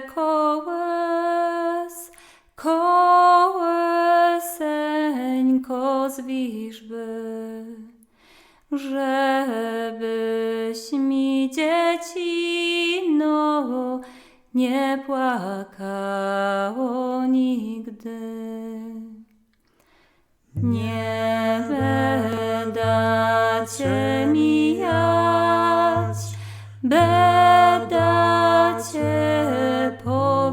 kołes, kołeseńko z żebyś mi dziecino nie płakało nigdy. Nie będę cię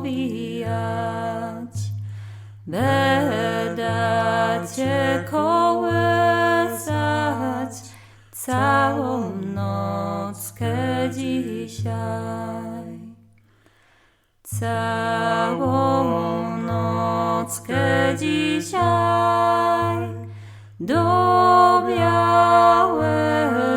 powijać, będę cię kołysać całą nockę dzisiaj. Całą nockę dzisiaj do białego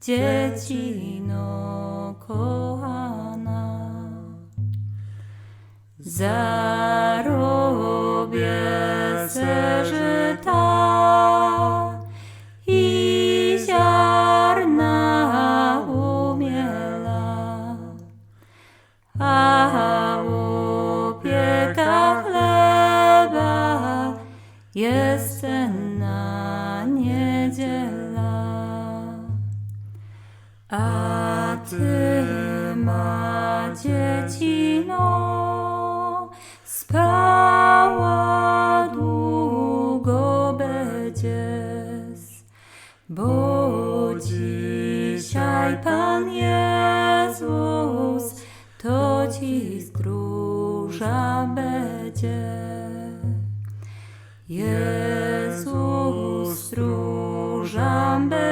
dziecino kochana. Zarobię se żyta i ziarna umiela, a opieka chleba jest A ty ma dziecino spała długo będziesz, bo dzisiaj Pan Jezus to ci stróża będzie. Jezus stróża będzie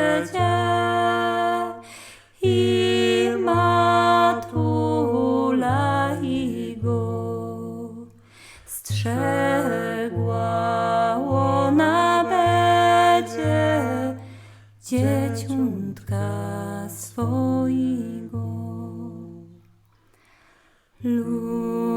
strzegła ona będzie dzieciątka swojego. Lu,